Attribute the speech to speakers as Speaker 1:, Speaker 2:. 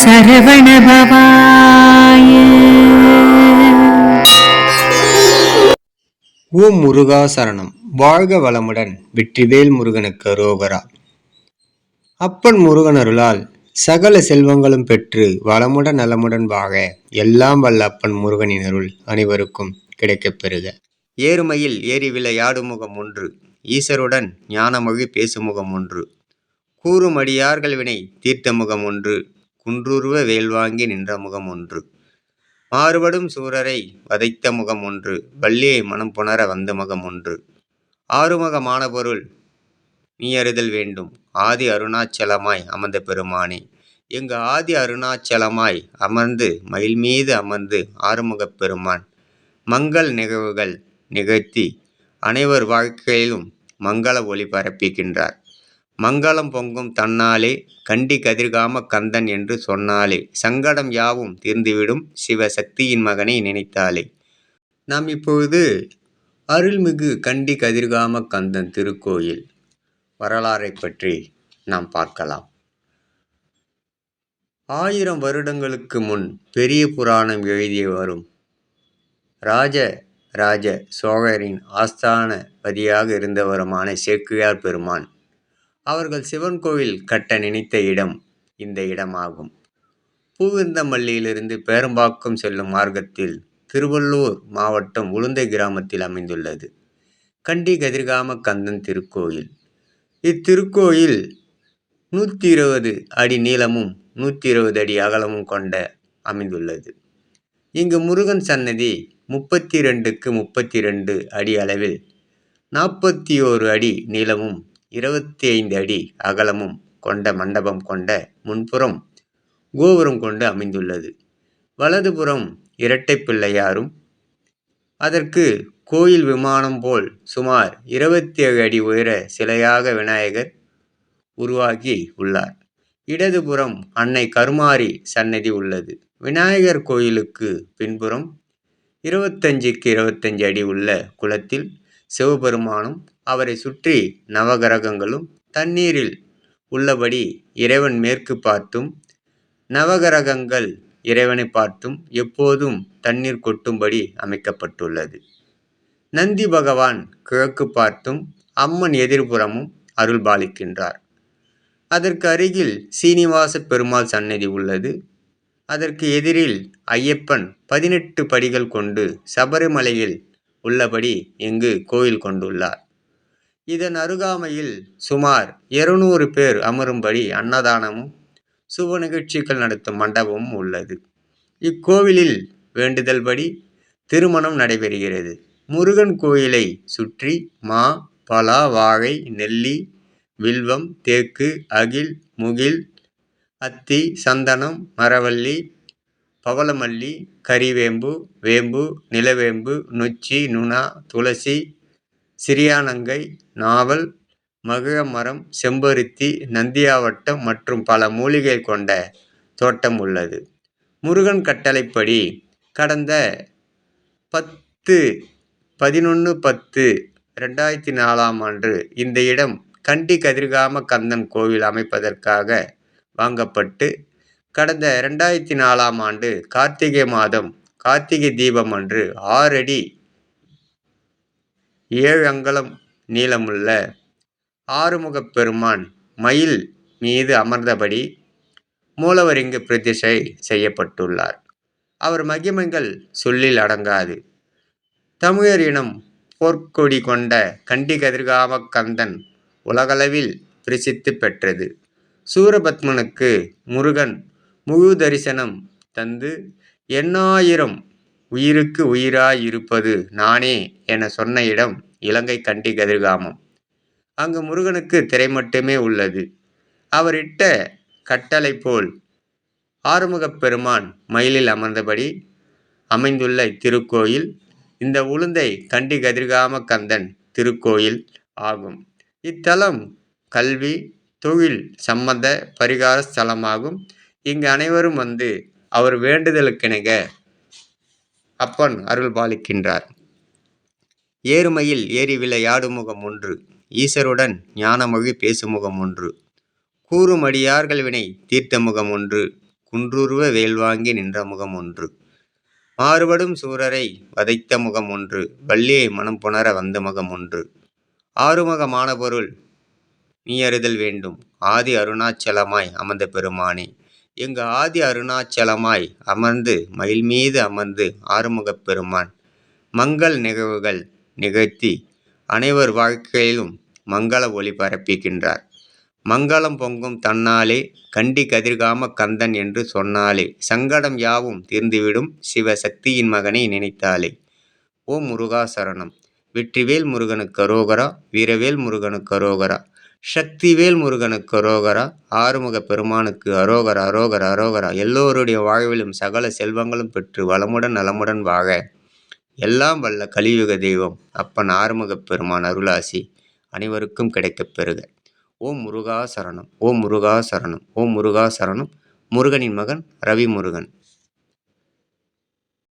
Speaker 1: சரவணபவாய
Speaker 2: ஓம் முருகா சரணம். வாழ்க வளமுடன் வெற்றிவேல் முருகனுக்கு அரோகரா. அப்பன் முருகன் அருளால் சகல செல்வங்களும் பெற்று வளமுடன் நலமுடன் வாக எல்லாம் வல்ல அப்பன் முருகனின் அருள் அனைவருக்கும் கிடைக்கப் பெறுக. ஏறுமையில் ஏறி விளையாடும் முகம் ஒன்று ஈசருடன் ஞானமொழி பேசும் முகம் ஒன்று. கூறும் அடியார்கள் வினை தீர்த்த முகம் ஒன்று குன்றுருவ வேல்வாங்கி நின்ற முகம் ஒன்று மாறுபடும் சூரரை வதைத்த முகம் ஒன்று வள்ளியை மனம் புணர வந்த முகம் ஒன்று ஆறுமுகமான பொருள் நீ வேண்டும். ஆதி அருணாச்சலமாய் அமர்ந்த பெருமானே எங்கு ஆதி அருணாச்சலமாய் அமர்ந்து மயில் மீது அமர்ந்து ஆறுமுகப் பெருமான். மங்கள் நிகழ்வுகள் நிகழ்த்தி அனைவர் வாழ்க்கையிலும் மங்கள ஒளி பரப்பிக்கின்றார். மங்களம் பொங்கும் தன்னாலே கண்டி கதிர்காம கந்தன் என்று சொன்னாலே. சங்கடம் யாவும் தீர்ந்துவிடும் சிவ சக்தியின் மகனை நினைத்தாலே. நாம் இப்பொழுது அருள்மிகு கண்டி கதிர்காம கந்தன் திருக்கோயில் வரலாறை பற்றி நாம் பார்க்கலாம். ஆயிரம் வருடங்களுக்கு முன் பெரிய புராணம் எழுதிய வரும் ராஜ ராஜ சோழரின் ஆஸ்தானபதியாக இருந்தவருமான சேக்கிழார் பெருமான் அவர்கள் சிவன் கோவில் கட்ட நினைத்த இடம் இந்த இடமாகும். பூவிருந்தமல்லியிலிருந்து பேரம்பாக்கம் செல்லும் மார்க்கத்தில் திருவள்ளூர் மாவட்டம் உளுந்தை கிராமத்தில் அமைந்துள்ளது. கண்டி கதிர்காம கந்தன் திருக்கோயில். இத்திருக்கோயில் நூற்றி இருபது அடி நீளமும் நூற்றி இருபது அடி அகலமும் கொண்ட அமைந்துள்ளது. இங்கு முருகன் சன்னதி முப்பத்தி ரெண்டுக்கு முப்பத்தி ரெண்டு அடி அளவில் நாற்பத்தி ஓரு அடி நீளமும் இருபத்தி ஐந்து அடி அகலமும் கொண்ட மண்டபம் கொண்ட முன்புறம் கோபுரம் கொண்டு அமைந்துள்ளது. வலதுபுறம் இரட்டை பிள்ளையாரும் அதற்கு கோயில் விமானம் போல் சுமார் இருபத்தி ஏழு அடி உயர சிலையாக விநாயகர் உருவாகி உள்ளார். இடதுபுறம் அன்னை கருமாரி சன்னதி உள்ளது. விநாயகர் கோயிலுக்கு பின்புறம் இருபத்தஞ்சுக்கு இருபத்தஞ்சு அடி உள்ள குளத்தில் சிவபெருமானும் அவரை சுற்றி நவகிரகங்களும் தண்ணீரில் உள்ளபடி இறைவன் மேற்கு பார்த்தும் நவகிரகங்கள் இறைவனை பார்த்தும் எப்போதும் தண்ணீர் கொட்டும்படி அமைக்கப்பட்டுள்ளது. நந்தி பகவான் கிழக்கு பார்த்தும் அம்மன் எதிர்புறமும் அருள் பாலிக்கின்றார். அதற்கு அருகில் சீனிவாச பெருமாள் சன்னதி உள்ளது. அதற்கு எதிரில் ஐயப்பன் பதினெட்டு படிகள் கொண்டு சபரிமலையில் உள்ளபடி இங்கு கோயில் கொண்டுள்ளார். இதன் அருகாமையில் சுமார் இருநூறு பேர் அமரும்படி அன்னதானமும் சுப நிகழ்ச்சிகள் நடத்தும் மண்டபமும் உள்ளது. இக்கோவிலில் வேண்டுதல்படி திருமணம் நடைபெறுகிறது. முருகன் கோயிலை சுற்றி மா பலா வாழை நெல்லி வில்வம் தேக்கு அகில் முகில் அத்தி சந்தனம் மரவள்ளி பவளமல்லி கரிவேம்பு வேம்பு நிலவேம்பு நொச்சி நுணா துளசி சிறியானங்கை நாவல் மகிழமரம் செம்பருத்தி நந்தியாவட்டம் மற்றும் பல மூலிகை கொண்ட தோட்டம் உள்ளது. முருகன் கட்டளைப்படி கடந்த பத்து பதினொன்று பத்து ரெண்டாயிரத்தி நாலாம் ஆண்டு இந்த இடம் கண்டி கதிர்காம கந்தன் கோவில் அமைப்பதற்காக வாங்கப்பட்டு கடந்த ரெண்டாயிரத்தி நாலாம் ஆண்டு கார்த்திகை மாதம் கார்த்திகை தீபம் அன்று ஆறடி ஏழு அங்கலம் நீளமுள்ள ஆறுமுகப் பெருமான் மயில் மீது அமர்ந்தபடி மூலவரிங்கு பிரதிஷ்டை செய்யப்பட்டுள்ளார். அவர் மகிமைகள் சொல்லில் அடங்காது. தமிழர் இனம் போர்க்கொடி கொண்ட கண்டி கதிர்காம கந்தன் உலகளவில் பிரசித்தி பெற்றது. சூரபத்மனுக்கு முருகன் முழு தரிசனம் தந்து எண்ணாயிரம் உயிருக்கு உயிராய் இருப்பது நானே என சொன்ன இடம் இலங்கை கண்டி கதிர்காமம். அங்கு முருகனுக்கு திரை மட்டுமே உள்ளது. அவர் இட்ட கட்டளை போல் ஆறுமுகப் பெருமான் மயிலில் அமர்ந்தபடி அமைந்துள்ள இத்திருக்கோயில் இந்த உளுந்தை கண்டி கதிர்காம கந்தன் திருக்கோயில் ஆகும். இத்தலம் கல்வி தொழில் சம்பந்த பரிகார ஸ்தலமாகும் இங்கு அனைவரும் வந்து அவர் வேண்டுதலுக்கிணங்க அப்பன் அருள் பாலிக்கின்றார் ஏறுமையில் ஏறி விளையாடும் முகம் ஒன்று ஈசருடன் ஞானமொழி பேசும் முகம் ஒன்று. கூறும் அடியார்கள் வினை தீர்த்த முகம் ஒன்று குன்றுருவ வேல்வாங்கி நின்ற முகம் ஒன்று. மாறுபடும் சூரரை வதைத்த முகம் ஒன்று வள்ளியை மனம் புணர வந்த முகம் ஒன்று. ஆறுமுகமான பொருள் நீ அறிதல் வேண்டும் ஆதி அருணாச்சலமாய் அமர்ந்த பெருமானே. எங்கு ஆதி அருணாச்சலமாய் அமர்ந்து மயில் மீது அமர்ந்து ஆறுமுகப் பெருமான். மங்கள் நிகழ்வுகள் நிகழ்த்தி அனைவர் வாழ்க்கையிலும் மங்கள ஒளி பரப்பிக்கின்றார். மங்களம் பொங்கும் தன்னாலே கண்டி கதிர்காம கந்தன் என்று சொன்னாலே சங்கடம் யாவும் தீர்ந்துவிடும் சிவ சக்தியின் மகனை நினைத்தாலே. ஓ முருகா சரணம் வெற்றிவேல் முருகனுக்கு அரோகரா வீரவேல் முருகனுக்கு அரோகரா. சக்திவேல் முருகனுக்கு அரோகரா ஆறுமுக பெருமானுக்கு அரோகரா அரோகர் அரோகரா. எல்லோருடைய வாழ்விலும் சகல செல்வங்களும் பெற்று வளமுடன் நலமுடன் வாழ. எல்லாம் வல்ல கலியுக தெய்வம் அப்பன் ஆறுமுகப் பெருமான் அருளாசி அனைவருக்கும் கிடைக்கப் பெறுக. ஓம் முருகா சரணம் ஓம் முருகா சரணம் ஓம் முருகா சரணம். முருகனின் மகன் ரவி முருகன்